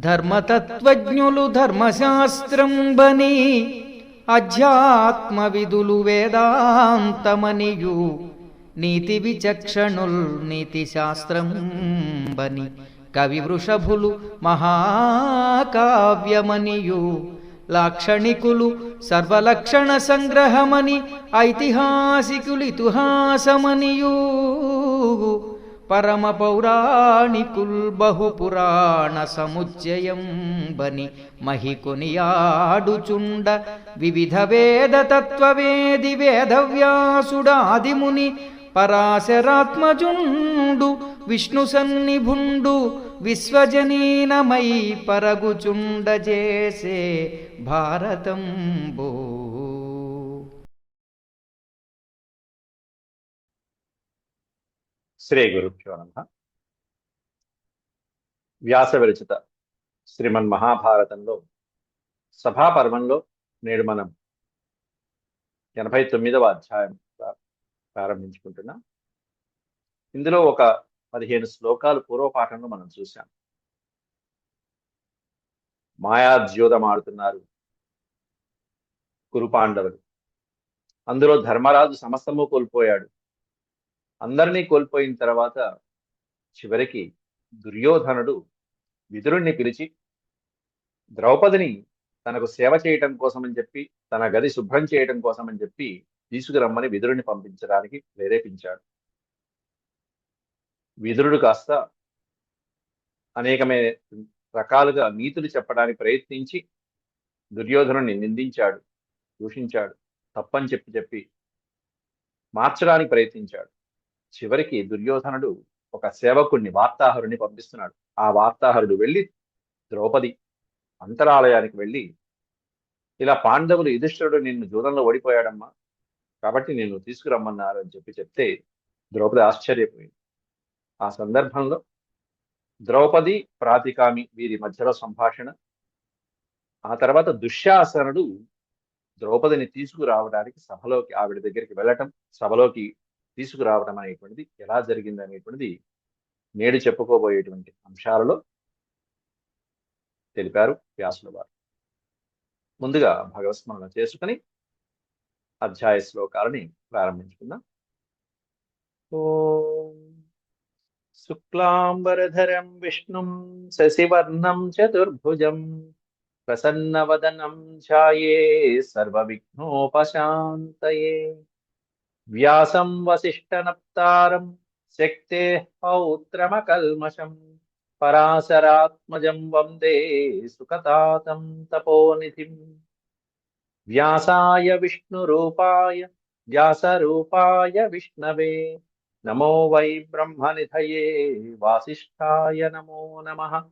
ధర్మతత్వజ్ఞులు ధర్మశాస్త్రంబని అధ్యాత్మవిధులు వేదాంతమనియు నీతి విచక్షణుల్ నీతి శాస్త్రంబని కవి వృషభులు మహాకావ్యమనియు లాక్షణికులు సర్వలక్షణ సంగ్రహమని ఐతిహాసికులు ఇతిహాసమనియూ పరమ పౌరాణికుల్ బహుపురాణ సముచ్చయం బని మహికొనియాడుచుండ వివిధ వేద తత్వవేది వేదవ్యాసుడాదిముని పరాశరాత్మజుండు విష్ణు సన్నిభుండు విశ్వజనీనమై పరగుచుండ చేసే భారతంబో. శ్రీ గురుభ్యో నమ. వ్యాస విరచిత శ్రీమన్ మహాభారతంలో సభాపర్వంలో నేడు మనం ఎనభై తొమ్మిదవ అధ్యాయం ప్రారంభించుకుంటున్నాం. ఇందులో ఒక పదిహేను శ్లోకాలు పూర్వపాఠంలో మనం చూశాం. మాయాద్యోతమాడుతున్నారు ఆడుతున్నారు అందులో ధర్మరాజు సమస్తము కోల్పోయాడు. అందరినీ కోల్పోయిన తర్వాత చివరికి దుర్యోధనుడు విదురుణ్ణి పిలిచి ద్రౌపదిని తనకు సేవ చేయటం కోసమని చెప్పి తన గది శుభ్రం చేయటం కోసమని చెప్పి తీసుకురమ్మని విదురుని పంపించడానికి ప్రేరేపించాడు. విదురుడు కాస్త అనేకమే రకాలుగా నీతులు చెప్పడానికి ప్రయత్నించి దుర్యోధనుని నిందించాడు దూషించాడు తప్పని చెప్పి చెప్పి మార్చడానికి ప్రయత్నించాడు. చివరికి దుర్యోధనుడు ఒక సేవకుణ్ణి వార్తాహరుని పంపిస్తున్నాడు. ఆ వార్తాహరుడు వెళ్ళి ద్రౌపది అంతరాలయానికి వెళ్ళి ఇలా పాండవులు యుధిష్ఠుడు నిన్ను జూదంలో ఓడిపోయాడమ్మా. కాబట్టి నిన్ను తీసుకురమ్మన్నారు అని చెప్పి చెప్తే ద్రౌపది ఆశ్చర్యపోయింది. ఆ సందర్భంలో ద్రౌపది ప్రాతికామి వీరి మధ్యలో సంభాషణ. ఆ తర్వాత దుశ్శాసనుడు ద్రౌపదిని తీసుకురావడానికి సభలోకి ఆవిడ దగ్గరికి వెళ్ళటం సభలోకి తీసుకురావడం అనేటువంటిది ఎలా జరిగింది అనేటువంటిది నేడు చెప్పుకోబోయేటువంటి అంశాలలో తెలిపారు వ్యాసుల వారు. ముందుగా భగవస్మరణ చేసుకుని అధ్యాయ శ్లోకాలని ప్రారంభించుకుందాం. శుక్లాంబరధరం విష్ణుం శశివర్ణం చతుర్భుజం ప్రసన్నవదనం ఛాయే సర్వవిఘ్నోపశాంతయే. వ్యాసం వసిష్ఠనప్తారం శక్తే పౌత్రమకల్మషం పరాశరాత్మజం వందే సుకతాతం తపోనిధిం. వ్యాసాయ విష్ణురూపాయ వ్యాసరూపాయ విష్ణవే. నమో వై బ్రహ్మనిధయే. వాసిష్ఠాయ నమో నమ.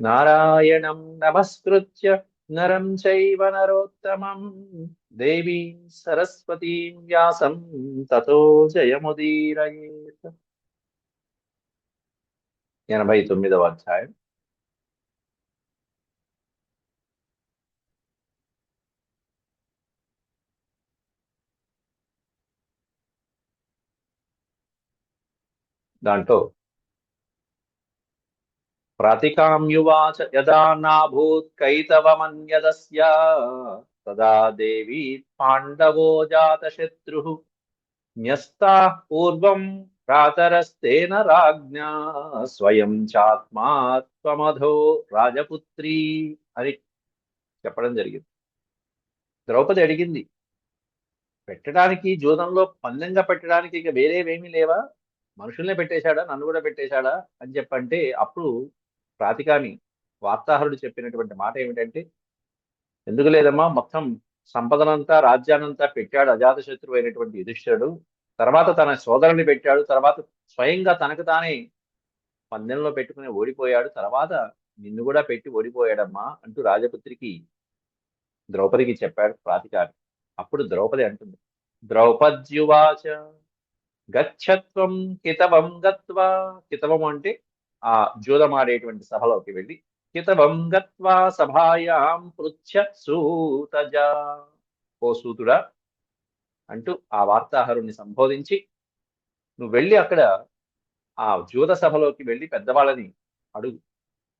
నారాయణం నమస్కృత్య. నరం చైవ నరోత్తమం దేవీం సరస్వతీం వ్యాసం తతో జయముదీరయేత్ ఎనభై తొమ్మిదవ అధ్యాయం దాంట్లో ప్రతికామ్యువాచ యదా నాభూత్ కైతవమన్యదస్య తదా దేవీ పాండవో జాతశత్రు. న్యస్తా పూర్వం ప్రాతరస్తేన రాజ్ఞా. స్వయం చాత్మాత్మధో రాజపుత్రి. అని చెప్పడం జరిగింది. ద్రౌపది అడిగింది పెట్టడానికి జూదంలో పందెంగా పెట్టడానికి ఇక వేరేవేమీ లేవా? మనుషుల్నే పెట్టేశాడా? నన్ను కూడా పెట్టేశాడా? అని చెప్పంటే అప్పుడు ప్రాతికామి వార్తాహరుడు చెప్పినటువంటి మాట ఏమిటంటే ఎందుకు లేదమ్మా మొత్తం సంపదనంతా రాజ్యానంతా పెట్టాడు అజాతశత్రువు అయినటువంటి యుధిష్ఠుడు తర్వాత తన సోదరుని పెట్టాడు. తర్వాత స్వయంగా తనకు తానే పందెంలో పెట్టుకుని ఓడిపోయాడు. తర్వాత నిన్ను కూడా పెట్టి ఓడిపోయాడమ్మా అంటూ రాజపుత్రికి ద్రౌపదికి చెప్పాడు ప్రాతికారి అప్పుడు ద్రౌపది అంటుంది ద్రౌపద్యువాచ గచ్చత్వం కితవం గత్వా. కితవం అంటే ఆ జూదమాడేటువంటి సభలోకి వెళ్ళి కితవం గత్వా సభాయాం పృచ్ఛ సూతజ. ఓ సూతుడా అంటూ ఆ వార్తాహరుణ్ణి సంబోధించి నువ్వు వెళ్ళి అక్కడ ఆ జూద సభలోకి వెళ్ళి పెద్దవాళ్ళని అడుగు.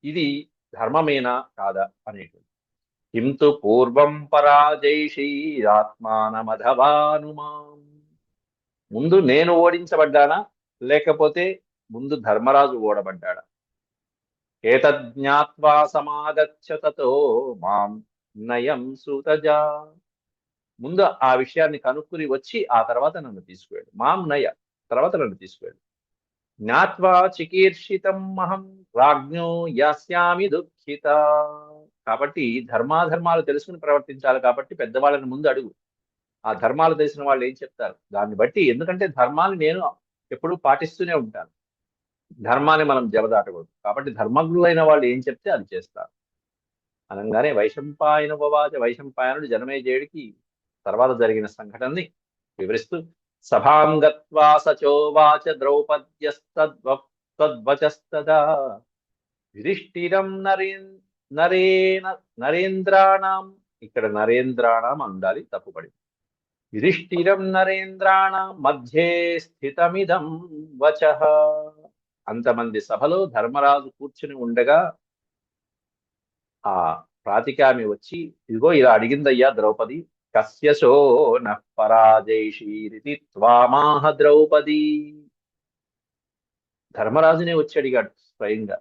ఇది ధర్మమేనా కాదా అనేటువంటి కింతు పూర్వం పరాజైషీరాత్మానమధవానుమాం ముందు నేను ఓడించబడ్డానా? లేకపోతే ముందు ధర్మరాజు ఓడబడ్డాడు. ఏతజ్ఞాత్వా సమాగచ్చతతో మాం నయం సూతజా. ముందు ఆ విషయాన్ని కనుక్కుని వచ్చి ఆ తర్వాత నన్ను తీసుకువెళ్ళు. మాం నయ తర్వాత నన్ను తీసుకువెళ్ళు. జ్ఞాత్వా చికీర్షితం మహం రాజ్ఞో యాస్యామి దుఃఖిత. కాబట్టి ధర్మాధర్మాలు తెలుసుకుని ప్రవర్తించాలి కాబట్టి పెద్దవాళ్ళని ముందు అడుగు. ఆ ధర్మాలు తెలిసిన వాళ్ళు ఏం చెప్తారు? దాన్ని బట్టి ఎందుకంటే ధర్మాన్ని నేను ఎప్పుడూ పాటిస్తూనే ఉంటాను. ధర్మాన్ని మనం జవదాటకూడదు కాబట్టి ధర్మజ్ఞులైన వాళ్ళు ఏం చెప్తే అది చేస్తారు. అనగానే వైశంపాయన ఉపవాచ వైశంపాయనుడు జనమేజయుడికి తర్వాత జరిగిన సంఘటనని వివరిస్తూ సభాం గత్వా సచోవాచ ద్రౌపద్యస్తద్వచస్తదా యుధిష్ఠిరం నరేన్ నరేన నరేంద్రాణం ఇక్కడ నరేంద్రాణం అందాలి తప్పుపడి యుధిష్ఠిరం నరేంద్రాణం మధ్యే స్థితమిదం వచ. అంతమంది సభలో ధర్మరాజు కూర్చుని ఉండగా ఆ ప్రాతికామి వచ్చి ఇదిగో ఇలా అడిగిందయ్యా ద్రౌపది కస్యశో నః త్వామాహ ద్రౌపది. ధర్మరాజునే వచ్చి అడిగాడు స్వయంగా.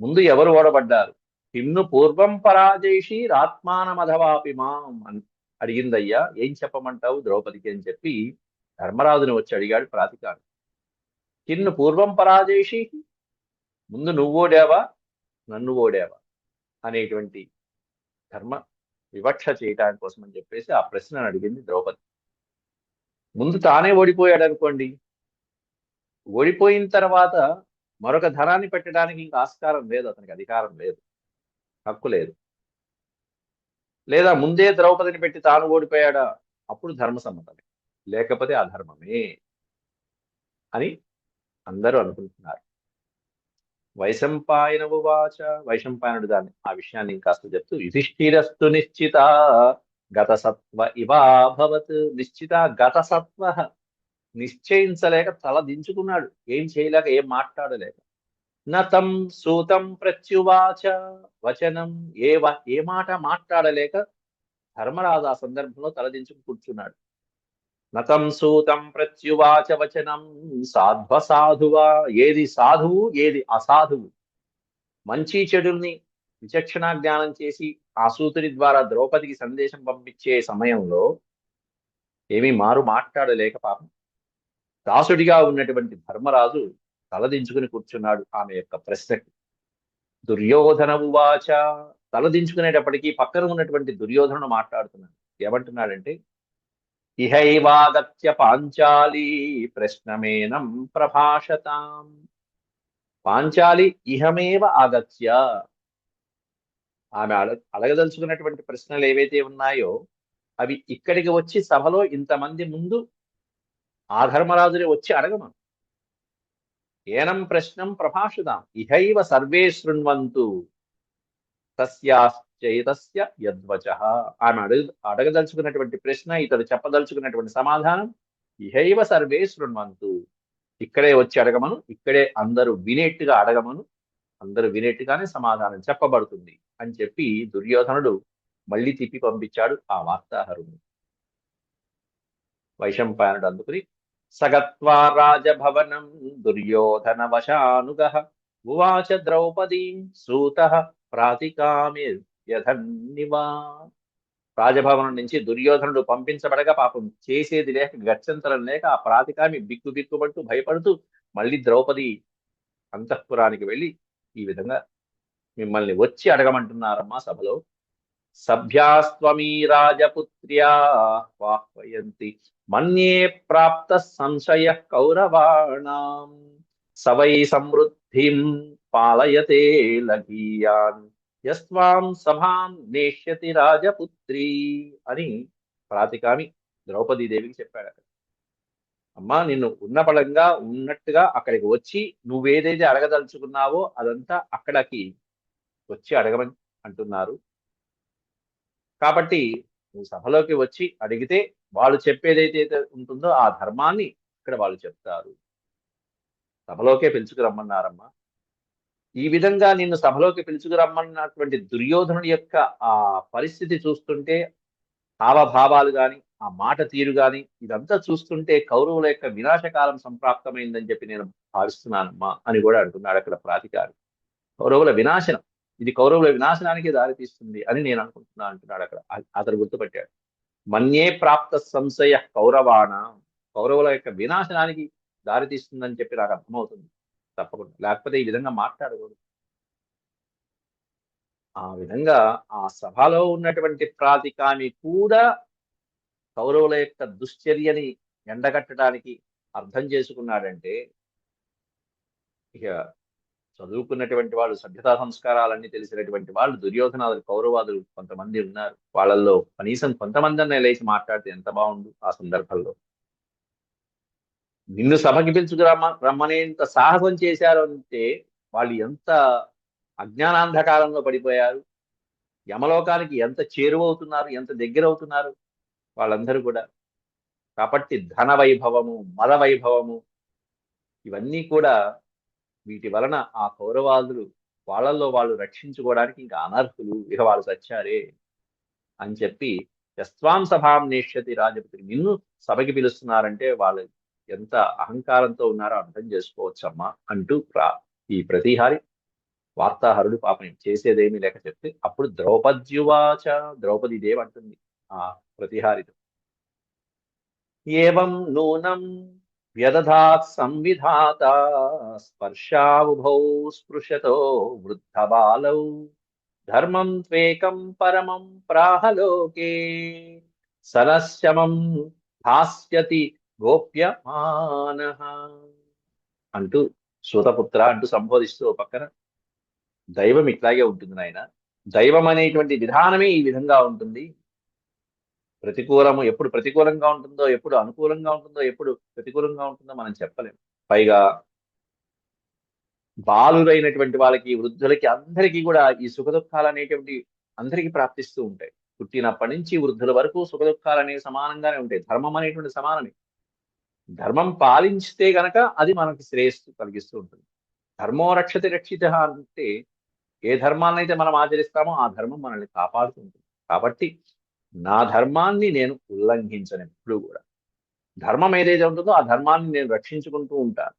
ముందు ఎవరు ఓడబడ్డారు? కిన్ను పూర్వం పరాజైషి రాత్మానమధవాపి మాం అని అడిగిందయ్యా. ఏం చెప్పమంటావు ద్రౌపదికి? అని చెప్పి ధర్మరాజుని వచ్చి అడిగాడు ప్రాతికాడు నిన్ను పూర్వం పరాజయషి ముందు నువ్వు ఓడావా నన్ను ఓడావా అనేటువంటి ధర్మ వివక్ష చేయడానికి కోసం అని చెప్పేసి ఆ ప్రశ్నను అడిగింది ద్రౌపది. ముందు తానే ఓడిపోయాడు అనుకోండి ఓడిపోయిన తర్వాత మరొక ధనాన్ని పెట్టడానికి ఇంకా ఆస్కారం లేదు అతనికి అధికారం లేదు హక్కు లేదు. లేదా ముందే ద్రౌపదిని పెట్టి తాను ఓడిపోయాడా? అప్పుడు ధర్మ సమ్మతమే లేకపోతే అధర్మమే అని అందరూ అనుకుంటున్నారు. వైశంపాయన ఉవాచ వైశంపాయనుడు దాన్ని ఆ విషయాన్ని ఇంకాస్త చెప్తూ యుధిష్ఠిరస్తు నిశ్చిత గత సత్వ ఇవాభవత్ నిశ్చిత గత సత్వ నిశ్చయించలేక తల దించుకున్నాడు. ఏం చేయలేక ఏం మాట్లాడలేక. నతం సూతం ప్రత్యువాచ వచనం ఏ వ- ఏ మాట మాట్లాడలేక ధర్మరాజు ఆ సందర్భంలో తలదించుకు కూర్చున్నాడు. నతం సూతం ప్రత్యువాచ వచనం. సాధ్వ సాధువా? ఏది సాధువు ఏది అసాధువు? మంచి చెడుల్ని విచక్షణ జ్ఞానం చేసి ఆ సూతుని ద్వారా ద్రౌపదికి సందేశం పంపించే సమయంలో ఏమీ మారు మాట్లాడలేక పాపం దాసుడిగా ఉన్నటువంటి ధర్మరాజు తలదించుకుని కూర్చున్నాడు ఆమె యొక్క ప్రశ్నకి. దుర్యోధన ఉవాచ తలదించుకునేటప్పటికీ పక్కన ఉన్నటువంటి దుర్యోధనుడు మాట్లాడుతున్నాడు. ఏమంటున్నాడంటే ఇహైవాగత్య పాంచాలీ ప్రశ్నమేనం ప్రభాషతాం. పాంచాలి ఇహమేవ ఆగత్య. ఆమె అడ అడగదలుచుకున్నటువంటి ప్రశ్నలు ఏవైతే ఉన్నాయో అవి ఇక్కడికి వచ్చి సభలో ఇంతమంది ముందు ఆ ధర్మరాజుని వచ్చి అడగమను. ఏనం ప్రశ్నం ప్రభాషుదాం ఇహైవ సర్వే శృణ్వంతు. చేతస్య యద్వచ ఆమె అడుగు అడగదలుచుకున్నటువంటి ప్రశ్న ఇతడు చెప్పదలుచుకున్నటువంటి సమాధానం ఇహైవ సర్వే శృణ్వంతు. ఇక్కడే వచ్చి అడగమను ఇక్కడే అందరూ వినేట్టుగా అడగమను అందరూ వినేట్టుగానే సమాధానం చెప్పబడుతుంది అని చెప్పి దుర్యోధనుడు మళ్ళీ తిప్పి పంపించాడు ఆ వార్తాహరుని వైశంపాయనుడు అందుకుని సగత్వా రాజభవనం దుర్యోధన వశానుగ. ఉవాచ ద్రౌపదీం సూత. ప్రాతికామిర్యధన్నివా రాజభవనం నుంచి దుర్యోధనుడు పంపించబడగా పాపం చేసేది లేక గచ్చంతరం లేక ఆ ప్రాతికామి బిక్కు బిక్కుపడుతూ భయపడుతూ మళ్ళీ ద్రౌపది అంతఃపురానికి వెళ్ళి ఈ విధంగా మిమ్మల్ని వచ్చి అడగమంటున్నారమ్మా సభలో. సభ్యాస్త్వమీ రాజపుత్ర్యా వాహ్వయంతి మన్యే ప్రాప్త సంశయ కౌరవాణాం. సవై సమృద్ధిం పాలయతే లఘీయాన్. యస్వాం సభాం నేష్యతి రాజపుత్రి అని ప్రాతికామి ద్రౌపదీదేవికి చెప్పాడు అక్కడ. అమ్మా నిన్ను ఉన్న పడంగా ఉన్నట్టుగా అక్కడికి వచ్చి నువ్వేదైతే అడగదలుచుకున్నావో అదంతా అక్కడికి వచ్చి అడగమని అంటున్నారు. కాబట్టి నువ్వు సభలోకి వచ్చి అడిగితే వాళ్ళు చెప్పేదైతే ఉంటుందో ఆ ధర్మాన్ని ఇక్కడ వాళ్ళు చెప్తారు. సభలోకే పిలుచుకురమ్మన్నారమ్మా. ఈ విధంగా నిన్ను సభలోకి పిలుచుకురమ్మన్నటువంటి దుర్యోధనుడి యొక్క ఆ పరిస్థితి చూస్తుంటే హావభావాలు గాని ఆ మాట తీరు కానీ ఇదంతా చూస్తుంటే కౌరవుల యొక్క వినాశకాలం సంప్రాప్తమైందని చెప్పి నేను భావిస్తున్నానమ్మా అని కూడా అంటున్నాడు అక్కడ ప్రాతికారి కౌరవుల వినాశనం ఇది కౌరవుల వినాశనానికి దారితీస్తుంది అని నేను అనుకుంటున్నా అంటున్నాడు అక్కడ. అతను గుర్తుపట్టాడు. మన్యే ప్రాప్త సంశయ కౌరవాణ కౌరవుల యొక్క వినాశనానికి దారితీస్తుందని చెప్పి నాకు అర్థమవుతుంది. తప్పకుండా. లేకపోతే ఈ విధంగా మాట్లాడకూడదు. ఆ విధంగా ఆ సభలో ఉన్నటువంటి ప్రాతికామి కూడా కౌరవుల యొక్క దుశ్చర్యని ఎండగట్టడానికి అర్థం చేసుకున్నాడంటే ఇక చదువుకున్నటువంటి వాళ్ళు సభ్యతా సంస్కారాలన్నీ తెలిసినటువంటి వాళ్ళు దుర్యోధనాదులు కౌరవాదులు కొంతమంది ఉన్నారు. వాళ్ళల్లో కనీసం కొంతమంది అన్న లేచి మాట్లాడితే ఎంత బాగుండు ఆ సందర్భంలో. నిన్ను సభకి పిలుచుకురమ్మ రమ్మనేంత సాహసం చేశారు అంటే వాళ్ళు ఎంత అజ్ఞానాంధకారంలో పడిపోయారు? యమలోకానికి ఎంత చేరువవుతున్నారు? ఎంత దగ్గర అవుతున్నారు వాళ్ళందరూ కూడా కాబట్టి ధన వైభవము మద వైభవము ఇవన్నీ కూడా వీటి వలన ఆ కౌరవాదులు వాళ్ళల్లో వాళ్ళు రక్షించుకోవడానికి ఇంకా అనర్హులు. ఇక వాళ్ళు సచ్చారే అని చెప్పి యస్వాం సభాం నేష్యతి రాజపతి నిన్ను సభకి పిలుస్తున్నారంటే వాళ్ళు ఎంత అహంకారంతో ఉన్నారో అర్థం చేసుకోవచ్చమ్మా అంటూ ప్రా ఈ ప్రతిహారి వార్తాహరుడు పాపం చేసేదేమీ లేక చెప్తే అప్పుడు ద్రౌపద్యువాచ ద్రౌపది దేవి అంటుంది ఆ ప్రతిహారితో. ఏవం నూనం వ్యదధాత్ సంవిధాత స్పర్శావుభౌ స్పృశతో వృద్ధబాలౌ ధర్మం త్వేకం పరమం ప్రాహలోకే సనశ్యమం హాస్యతి గోప్యమాన అంటూ సూతపుత్ర అంటూ సంబోధిస్తూ పక్కన దైవం ఇట్లాగే ఉంటుంది నాయన. దైవం అనేటువంటి విధానమే ఈ విధంగా ఉంటుంది. ప్రతికూలము ఎప్పుడు ప్రతికూలంగా ఉంటుందో ఎప్పుడు అనుకూలంగా ఉంటుందో ఎప్పుడు ప్రతికూలంగా ఉంటుందో మనం చెప్పలేం. పైగా బాలురైనటువంటి వాళ్ళకి వృద్ధులకి అందరికీ కూడా ఈ సుఖ దుఃఖాలు అనేటువంటి అందరికీ ప్రాప్తిస్తూ ఉంటాయి. పుట్టినప్పటి నుంచి వృద్ధుల వరకు సుఖ దుఃఖాలు అనేవి సమానంగానే ఉంటాయి. ధర్మం అనేటువంటి సమానమే. ధర్మం పాలించితే గనక అది మనకి శ్రేయస్సు కలిగిస్తూ ఉంటుంది. ధర్మో రక్షతి రక్షిత అంటే ఏ ధర్మాన్ని అయితే మనం ఆచరిస్తామో ఆ ధర్మం మనల్ని కాపాడుతుంటుంది కాబట్టి నా ధర్మాన్ని నేను ఉల్లంఘించను ఎప్పుడు కూడా ధర్మం ఏదైతే ఉంటుందో ఆ ధర్మాన్ని నేను రక్షించుకుంటూ ఉంటాను.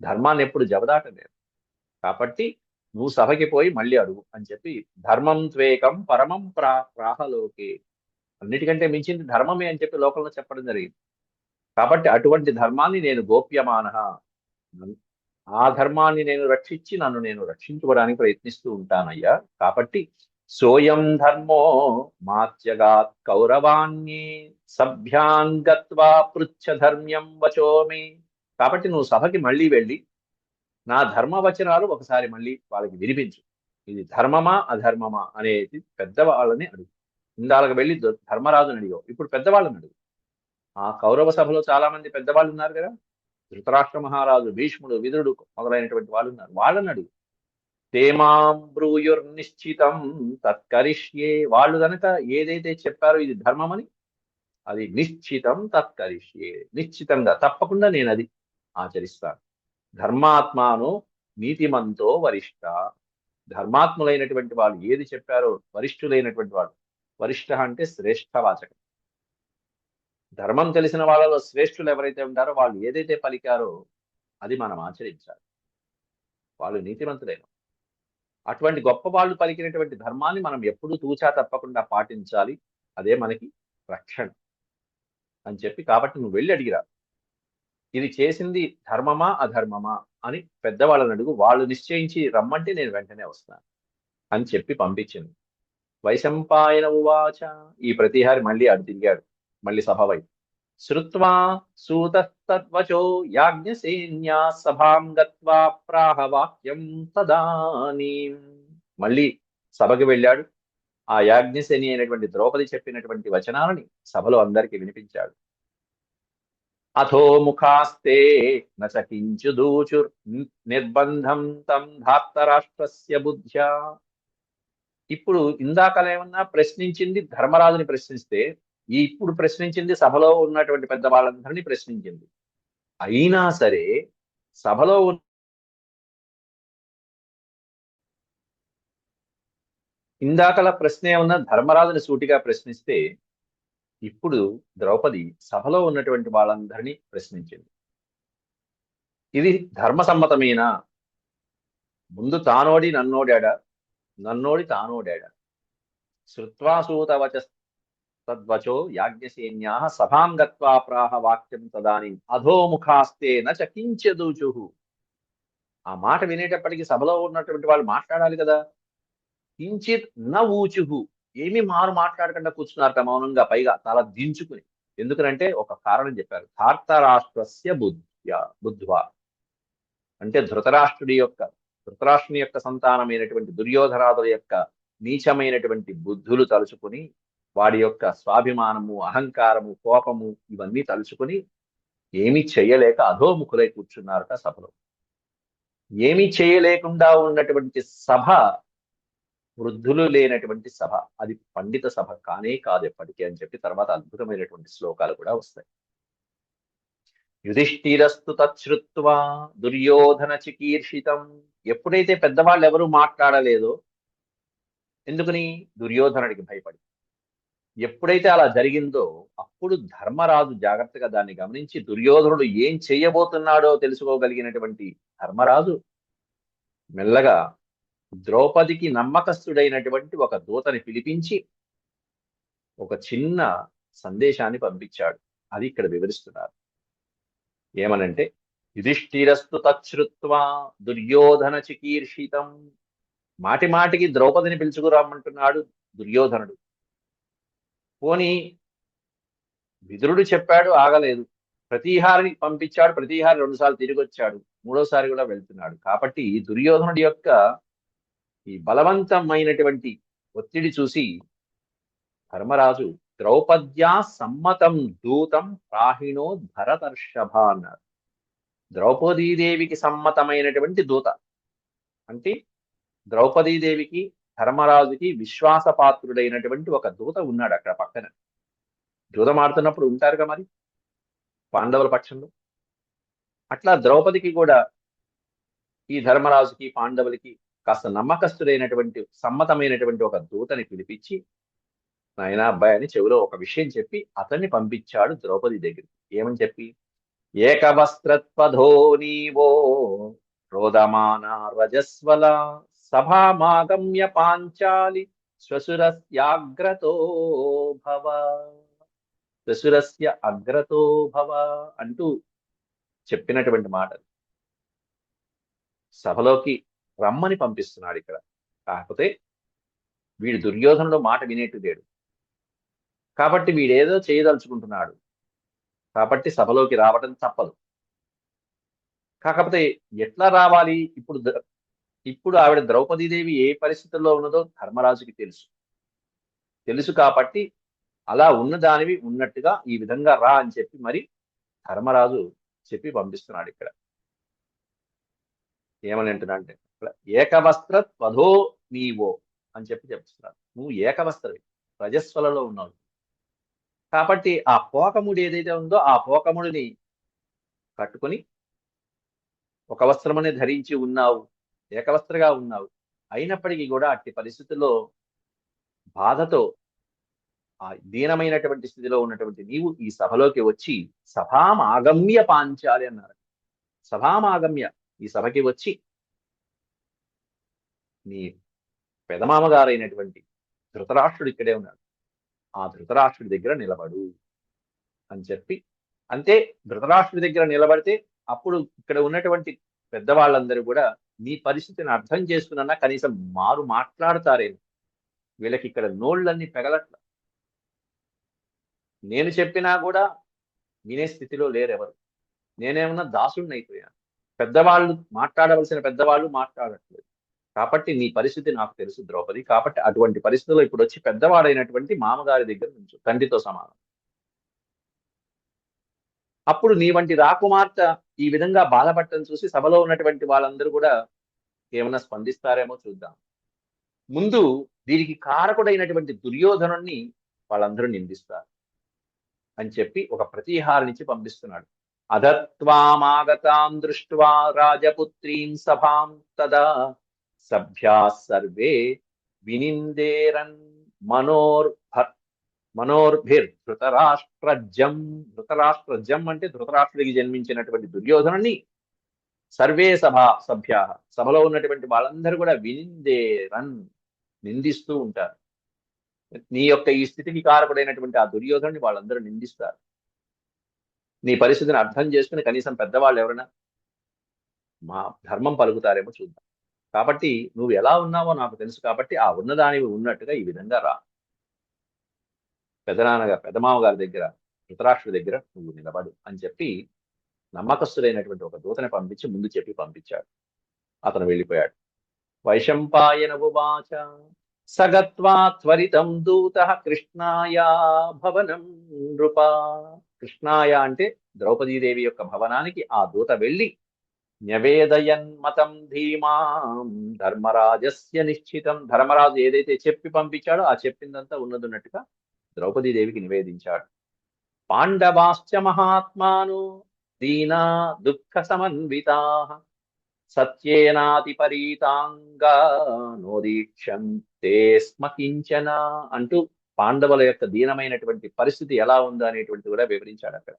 ధర్మాన్ని ఎప్పుడు జబదాటలేదు. కాబట్టి నువ్వు సభకి పోయి మళ్ళీ అడుగు అని చెప్పి ధర్మం త్వేకం పరమం ప్రా ప్రాహలోకే అన్నిటికంటే మించింది ధర్మమే అని చెప్పి లోకంలో చెప్పడం జరిగింది. కాబట్టి అటువంటి ధర్మాన్ని నేను గోప్యమాన. ఆ ధర్మాన్ని నేను రక్షించి నన్ను నేను రక్షించుకోవడానికి ప్రయత్నిస్తూ ఉంటానయ్యా. కాబట్టి సోయం ధర్మో మాత్యగాత్ కౌరవాణ్యే సభ్యాన్ గత్వా పృచ్ఛ ధర్మ్యం వచోమి. కాబట్టి నువ్వు సభకి మళ్ళీ వెళ్ళి నా ధర్మవచనాలు ఒకసారి మళ్ళీ వాళ్ళకి వినిపించు. ఇది ధర్మమా అధర్మమా అనేది పెద్దవాళ్ళని అడుగు. ఇందాలకు వెళ్ళి ధర్మరాజుని అడిగావు. ఇప్పుడు పెద్దవాళ్ళని అడుగు. ఆ కౌరవ సభలో చాలా మంది పెద్దవాళ్ళు ఉన్నారు కదా? ధృతరాష్ట్ర మహారాజు భీష్ముడు విదురుడు మొదలైనటువంటి వాళ్ళు ఉన్నారు. వాళ్ళని అడుగు. తేమాం బ్రూయుర్నిశ్చితం తత్కరిష్యే. వాళ్ళు కనుక ఏదైతే చెప్పారో ఇది ధర్మమని అది నిశ్చితం తత్కరిష్యే. నిశ్చితంగా తప్పకుండా నేను అది ఆచరిస్తాను. ధర్మాత్మాను నీతిమంతో వరిష్ట. ధర్మాత్ములైనటువంటి వాళ్ళు ఏది చెప్పారో వరిష్ఠులైనటువంటి వాళ్ళు వరిష్ఠ అంటే శ్రేష్ఠ వాచకం. ధర్మం తెలిసిన వాళ్ళలో శ్రేష్ఠులు ఎవరైతే ఉంటారో వాళ్ళు ఏదైతే పలికారో అది మనం ఆచరించాలి. వాళ్ళు నీతివంతులైన అటువంటి గొప్ప వాళ్ళు పలికినటువంటి ధర్మాన్ని మనం ఎప్పుడూ తూచా తప్పకుండా పాటించాలి. అదే మనకి రక్షణ అని చెప్పి కాబట్టి నువ్వు వెళ్ళి అడిగిరా. ఇది చేసింది ధర్మమా అధర్మమా అని పెద్దవాళ్ళని అడుగు. వాళ్ళు నిశ్చయించి రమ్మంటే నేను వెంటనే వస్తాను అని చెప్పి పంపించింది. వైశంపాయన ఉవాచ. ఈ ప్రతిహారి మళ్ళీ అడు తిరిగాడు. మళ్ళీ సభ వైపు. శ్రుత్వా సూతస్తద్వచో యాజ్ఞసేన్యా సభాం గత్వా ప్రాహ వాక్యం తదానీ. మళ్ళీ సభకు వెళ్ళాడు. ఆ యాజ్ఞసేని అయినటువంటి ద్రౌపది చెప్పినటువంటి వచనాలని సభలో అందరికీ వినిపించాడు. అథో ముఖాస్తే నచకించుదూచుర్ నిర్బంధం తం ధాత్తరాష్ట్రస్య బుద్ధ్యా. ఇప్పుడు ఇందాకలేమన్నా ప్రశ్నించింది ధర్మరాజుని ప్రశ్నిస్తే ఇప్పుడు ప్రశ్నించింది సభలో ఉన్నటువంటి పెద్ద వాళ్ళందరినీ ప్రశ్నించింది. అయినా సరే సభలో ఉన్న ఇందాకల ప్రశ్నే ఉన్న ధర్మరాజుని సూటిగా ప్రశ్నిస్తే ఇప్పుడు ద్రౌపది సభలో ఉన్నటువంటి వాళ్ళందరినీ ప్రశ్నించింది. ఇది ధర్మసమ్మతమేనా? ముందు తానోడి నన్నోడాడా? నన్నోడి తానోడాడా? శ్రుత్వాసూతవచ తద్వచో యాజ్ఞసేన్యా సభాం గత్వా ప్రాహ వాక్యం తదాని అధోముఖాస్తే నచ ఆ మాట వినేటప్పటికి సభలో ఉన్నటువంటి వాళ్ళు మాట్లాడాలి కదా. కించిత్ న ఊచుహు ఏమీ మారు మాట్లాడకుండా కూర్చున్నారట మౌనంగా పైగా తల దించుకుని. ఎందుకనంటే ఒక కారణం చెప్పారు. ధార్తరాష్ట్రస్య బుద్ధ్య బుద్ధ్వా. అంటే ధృతరాష్ట్రుడి యొక్క ధృతరాష్ట్రుని యొక్క సంతానమైనటువంటి దుర్యోధనాదుల యొక్క నీచమైనటువంటి బుద్ధులు తలుచుకుని వాడి యొక్క స్వాభిమానము అహంకారము కోపము ఇవన్నీ తలుచుకుని ఏమీ చేయలేక అధోముఖులై కూర్చున్నారట సభలో. ఏమీ చేయలేకుండా ఉన్నటువంటి సభ వృద్ధులు లేనటువంటి సభ అది పండిత సభ కానే కాదు ఎప్పటికీ అని చెప్పి తర్వాత అద్భుతమైనటువంటి శ్లోకాలు కూడా వస్తాయి. యుధిష్ఠిరస్తు తచ్చుత్వ దుర్యోధన చికీర్షితం. ఎప్పుడైతే పెద్దవాళ్ళు ఎవరు మాట్లాడలేదో ఎందుకని? దుర్యోధనుడికి భయపడి. ఎప్పుడైతే అలా జరిగిందో అప్పుడు ధర్మరాజు జాగ్రత్తగా దాన్ని గమనించి దుర్యోధనుడు ఏం చేయబోతున్నాడో తెలుసుకోగలిగినటువంటి ధర్మరాజు మెల్లగా ద్రౌపదికి నమ్మకస్తుడైనటువంటి ఒక దూతని పిలిపించి ఒక చిన్న సందేశాన్ని పంపించాడు. అది ఇక్కడ వివరిస్తున్నారు. ఏమనంటే యుధిష్ఠిరస్తు తచ్చుత్వా దుర్యోధన చికీర్షితం. మాటి మాటికి ద్రౌపదిని పిలుచుకురామంటున్నాడు దుర్యోధనుడు. పోని విదురుడు చెప్పాడు ఆగలేదు. ప్రతీహారిని పంపించాడు ప్రతీహారి రెండుసార్లు తిరిగి వచ్చాడు మూడోసారి కూడా వెళ్తున్నాడు. కాబట్టి దుర్యోధనుడి యొక్క ఈ బలవంతమైనటువంటి ఒత్తిడి చూసి ధర్మరాజు ద్రౌపద్యా సమ్మతం దూతం ప్రాహిణో భరతర్షభ అన్నారు. ద్రౌపదీదేవికి సమ్మతమైనటువంటి దూత. అంటే ద్రౌపదీదేవికి ధర్మరాజుకి విశ్వాసపాత్రుడైనటువంటి ఒక దూత ఉన్నాడు అక్కడ పక్కన. జూదం ఆడుతున్నప్పుడు ఉంటారుగా మరి? పాండవుల పక్షంలో. అట్లా ద్రౌపదికి కూడా ఈ ధర్మరాజుకి పాండవులకి కాస్త నమ్మకస్తుడైనటువంటి సమ్మతమైనటువంటి ఒక దూతని పిలిపించి నాయన అబ్బాయి అని చెవిలో ఒక విషయం చెప్పి అతన్ని పంపించాడు ద్రౌపది దగ్గరికి. ఏమని చెప్పి? ఏకవస్త్రత్వధో నీవో రోదమాన రజస్వల సభామాగమ్య పాంచాలి శ్వశురస్యాగ్రతో భవ. శ్వశురస్య అగ్రతో భవ అంటూ చెప్పినటువంటి మాట. సభలోకి రమ్మని పంపిస్తున్నాడు ఇక్కడ. కాకపోతే వీడు దుర్యోధనుడు మాట వినేట్టు లేడు. కాబట్టి వీడేదో చేయదలుచుకుంటున్నాడు. కాబట్టి సభలోకి రావటం తప్పదు. కాకపోతే ఎట్లా రావాలి? ఇప్పుడు ఇప్పుడు ఆవిడ ద్రౌపదీదేవి ఏ పరిస్థితుల్లో ఉన్నదో ధర్మరాజుకి తెలుసు. తెలుసు కాబట్టి అలా ఉన్న దానివి ఉన్నట్టుగా ఈ విధంగా రా అని చెప్పి మరి ధర్మరాజు చెప్పి పంపిస్తున్నాడు ఇక్కడ. ఏమని అంటున్నాడంటే ఇక్కడ ఏకవస్త్ర త్వధో నీవో అని చెప్పి చెప్తున్నాడు. నువ్వు ఏకవస్త్రవి రజస్వలలో ఉన్నావు. కాబట్టి ఆ పోకముడి ఏదైతే ఉందో ఆ పోకముడిని కట్టుకొని ఒక వస్త్రమనే ధరించి ఉన్నావు. ఏకవస్త్రగా ఉన్నావు. అయినప్పటికీ కూడా అట్టి పరిస్థితుల్లో బాధతో ఆ దీనమైనటువంటి స్థితిలో ఉన్నటువంటి నీవు ఈ సభలోకి వచ్చి సభామాగమ్య పాంచాలి అన్నారు. సభామాగమ్య ఈ సభకి వచ్చి నీ పెదమామగారైనటువంటి ధృతరాష్ట్రుడు ఇక్కడే ఉన్నాడు. ఆ ధృతరాష్ట్రుడి దగ్గర నిలబడు అని చెప్పి అంతే ధృతరాష్ట్రుడి దగ్గర నిలబడితే అప్పుడు ఇక్కడ ఉన్నటువంటి పెద్దవాళ్ళందరూ కూడా నీ పరిస్థితిని అర్థం చేసుకున్నా కనీసం మారు మాట్లాడతారేమో వీళ్ళకి ఇక్కడ నోళ్ళన్నీ పెగలట్ల. నేను చెప్పినా కూడా వినే స్థితిలో లేరెవరు. నేనేమన్నా దాసుడిని అయిపోయాను. పెద్దవాళ్ళు మాట్లాడవలసిన పెద్దవాళ్ళు మాట్లాడట్లేదు. కాబట్టి నీ పరిస్థితి నాకు తెలుసు ద్రౌపది. కాబట్టి అటువంటి పరిస్థితుల్లో ఇప్పుడు వచ్చి పెద్దవాడైనటువంటి మామగారి దగ్గర నుంచి తండ్రితో సమానం. అప్పుడు నీ వంటి రాకుమార్తె ఈ విధంగా బాధపడటం చూసి సభలో ఉన్నటువంటి వాళ్ళందరూ కూడా ఏమైనా స్పందిస్తారేమో చూద్దాం. ముందు దీనికి కారకుడైనటువంటి దుర్యోధనుణ్ణి వాళ్ళందరూ నిందిస్తారు అని చెప్పి ఒక ప్రతీహారనిచ్చి పంపిస్తున్నాడు. అధత్వామాగతాం దృష్ట్వా రాజపుత్రీం సభాం తదా సభ్యా సర్వే వినిందేరన్ మనోర్భర్త మనోర్భిర్ ధృతరాష్ట్రజం. ధృతరాష్ట్రజం అంటే ధృతరాష్ట్రుడికి జన్మించినటువంటి దుర్యోధనుని సర్వే సభా సభ్య సభలో ఉన్నటువంటి వాళ్ళందరూ కూడా వినిందేరన్ నిందిస్తూ ఉంటారు. నీ యొక్క ఈ స్థితికి కారకుడైనటువంటి ఆ దుర్యోధనుని వాళ్ళందరూ నిందిస్తారు. నీ పరిస్థితిని అర్థం చేసుకుని కనీసం పెద్దవాళ్ళు ఎవరైనా మా ధర్మం పలుకుతారేమో చూద్దాం. కాబట్టి నువ్వు ఎలా ఉన్నావో నాకు తెలుసు కాబట్టి ఆ ఉన్నదానివి ఉన్నట్టుగా ఈ విధంగా రా. పెదనాన్నగారు పెదమామ గారి దగ్గర ధృతరాష్ట్రుడి దగ్గర నువ్వు నిలబడు అని చెప్పి నమ్మకస్తుడైనటువంటి ఒక దూతని పంపించి ముందు చెప్పి పంపించాడు. అతను వెళ్ళిపోయాడు. వైశంపాయన ఉవాచ సగత్వా త్వరితం దూత కృష్ణాయా భవనం నృప. కృష్ణాయ అంటే ద్రౌపదీదేవి యొక్క భవనానికి ఆ దూత వెళ్ళి న్యవేదయన్ మతం ధీమాం ధర్మరాజస్య నిశ్చితం. ధర్మరాజు ఏదైతే చెప్పి పంపించాడో ఆ చెప్పిందంతా ఉన్నదున్నట్టుగా ద్రౌపదీదేవికి నివేదించాడు. పాండవాశ్చ మహాత్మాను దీనా దుఃఖ సమన్వితా సత్యేనాతిపరీతాంగా నోదీక్షంతే స్మ కించన అంటూ పాండవుల యొక్క దీనమైనటువంటి పరిస్థితి ఎలా ఉందా అనేటువంటి కూడా వివరించాడు అక్కడ.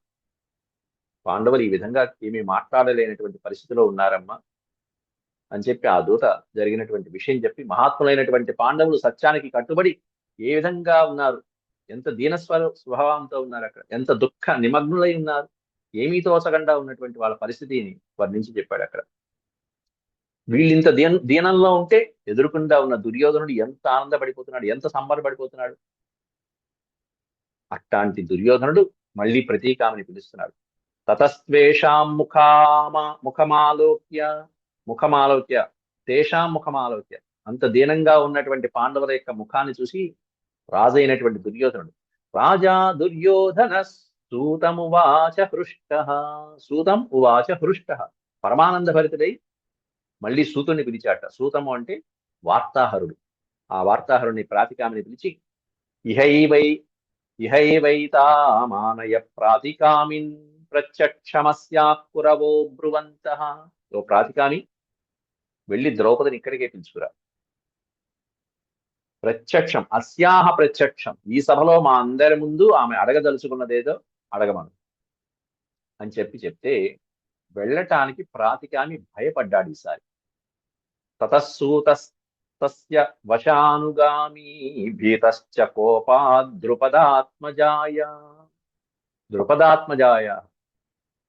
పాండవులు ఈ విధంగా ఏమీ మాట్లాడలేనటువంటి పరిస్థితిలో ఉన్నారమ్మా అని చెప్పి ఆ దూత జరిగినటువంటి విషయం చెప్పి మహాత్ములైనటువంటి పాండవులు సత్యానికి కట్టుబడి ఏ విధంగా ఉన్నారు? ఎంత దీనస్వర స్వభావంతో ఉన్నారు అక్కడ? ఎంత దుఃఖ నిమగ్నులై ఉన్నారు? ఏమీ తోచకుండా ఉన్నటువంటి వాళ్ళ పరిస్థితిని వర్ణించి చెప్పాడు అక్కడ. వీళ్ళింత దీన దీనంలో ఉంటే ఎదురుకుండా ఉన్న దుర్యోధనుడు ఎంత ఆనందపడిపోతున్నాడు ఎంత సంబరపడిపోతున్నాడు? అట్లాంటి దుర్యోధనుడు మళ్ళీ ప్రతీకామని పిలుస్తున్నాడు. తతస్వేషాం ముఖామా ముఖమాలోక్య ముఖమాలోక్య తేషాం ముఖమాలోక్య. అంత దీనంగా ఉన్నటువంటి పాండవుల యొక్క ముఖాన్ని చూసి రాజైనటువంటి దుర్యోధనుడు. రాజా దుర్యోధన సూతమువాచ హృష్ట. సూతం ఉవాచ హృష్ట. పరమానంద భరితుడై మళ్ళీ సూతుని పిలిచాట. సూతము అంటే వార్తాహరుడు. ఆ వార్తాహరుణ్ణి ప్రాతికామిని పిలిచి ఇహైవై ఇహైవైతామానయ ప్రాతికామిన్ ప్రత్యక్షమస్యాకురవో బ్రువంత. ఓ ప్రాతికామి వెళ్ళి ద్రౌపదిని ఇక్కడికే పిలుచుకురా. ప్రత్యక్షం అస్యాహ ప్రత్యక్షం. ఈ సభలో మా అందరి ముందు ఆమె అడగదలుచుకున్నదేదో అడగమను. అని చెప్పి చెప్తే వెళ్ళటానికి ప్రాతికామి భయపడ్డాడు ఈసారి. తతస్సూతస్య వశానుగామి భీతశ్చ కోపా ద్రుపదాత్మజాయ ద్రుపదాత్మజాయ.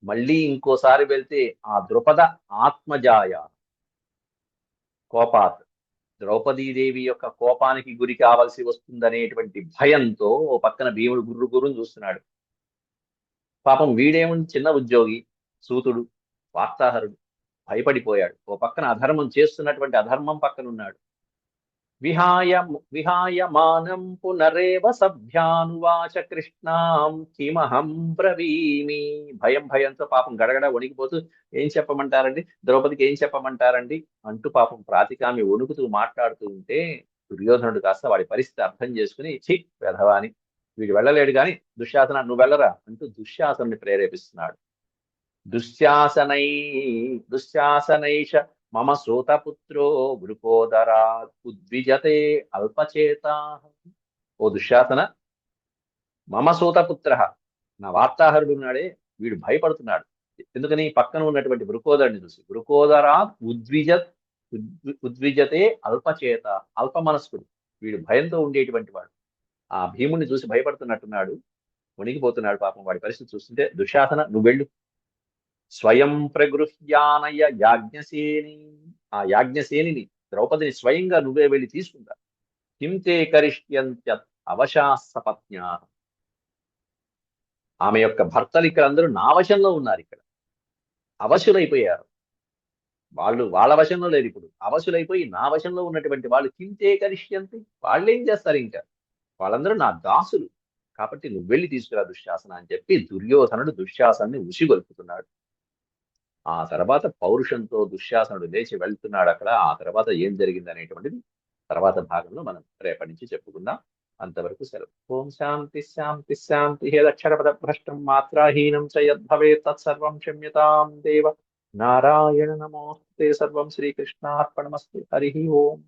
మళ్ళీ ఇంకోసారి వెళ్తే ఆ ద్రుపద ఆత్మజాయ. కోపాత్ ద్రౌపదీదేవి యొక్క కోపానికి గురి కావలసి వస్తుందనేటువంటి భయంతో ఓ పక్కన భీముడు గుర్రు గురుని చూస్తున్నాడు. పాపం వీడేముంది? చిన్న ఉద్యోగి సూతుడు వార్తాహరుడు. భయపడిపోయాడు. ఓ పక్కన అధర్మం చేస్తున్నటువంటి అధర్మం పక్కన ఉన్నాడు విహాయ విహాయ మానం పునరేవ సభ్యానువాచ కృష్ణాం కిమహం బ్రవీమి. భయం భయంతో పాపం గడగడ వణికిపోతూ ఏం చెప్పమంటారండి? ద్రౌపదికి ఏం చెప్పమంటారండి? అంటూ పాపం ప్రాతికామి వణుకుతూ మాట్లాడుతూ ఉంటే దుర్యోధనుడు కాస్త వాడి పరిస్థితి అర్థం చేసుకుని ఛీ వెధవాని వీడు వెళ్ళలేడు కానీ దుశ్శాసన నువ్వు వెళ్ళరా అంటూ దుశ్శాసనని ప్రేరేపిస్తున్నాడు. దుశ్శాసనై దుశ్శాసనైష మమ సూతపుత్రో వృకోదరా ఉద్విజతే అల్పచేత ఓ దుశ్శాసన మమ సూతపుత్ర నా వార్తాహరుడు ఉన్నాడే వీడు భయపడుతున్నాడు. ఎందుకని? పక్కన ఉన్నటువంటి వృకోదరుని చూసి. వృకోదరా ఉద్విజ ఉద్వి- ఉద్విజతే అల్పచేత అల్ప మనస్కుడు వీడు భయంతో ఉండేటువంటి వాడు. ఆ భీముడిని చూసి భయపడుతున్నట్టున్నాడు. వణిగిపోతున్నాడు పాపం. వాడి పరిస్థితి చూస్తుంటే దుశ్శాసన నువ్వు వెళ్ళు స్వయం ప్రగృహ్యానయ యాజ్ఞసేని. ఆ యాజ్ఞసేనిని ద్రౌపదిని స్వయంగా నువ్వే వెళ్ళి తీసుకుంటా కింతే కరిష్యంత్య అవశాసపత్న. ఆమె యొక్క భర్తలు ఇక్కడ అందరూ నా వశంలో ఉన్నారు ఇక్కడ. అవశులైపోయారు. వాళ్ళు వాళ్ళ వశంలో లేరు ఇప్పుడు. అవశులైపోయి నా వశంలో ఉన్నటువంటి వాళ్ళు కింతే కరిష్యంతి వాళ్ళు ఏం చేస్తారు ఇంకా? వాళ్ళందరూ నా దాసులు. కాబట్టి నువ్వు వెళ్ళి తీసుకురా దుశ్శాసన అని చెప్పి దుర్యోధనుడు దుశ్శాసనాన్ని ఉసిగొల్పుతున్నాడు. ఆ తర్వాత పౌరుషంతో దుశ్శాసనుడు లేచి వెళ్తున్నాడు అక్కడ. ఆ తర్వాత ఏం జరిగింది అనేటువంటిది తర్వాత భాగంలో మనం రేపటి నుంచి చెప్పుకుందాం. అంతవరకు సెలవు. ఓం శాంతి శాంతి శాంతి. హేదక్షరపద భ్రష్టం మాత్రాహీనం చ యద్భవేత్ తత్సర్వం క్షమ్యతాం దేవ. నారాయణ నమోస్తే సర్వం శ్రీకృష్ణార్పణమస్తు. హరి ఓం.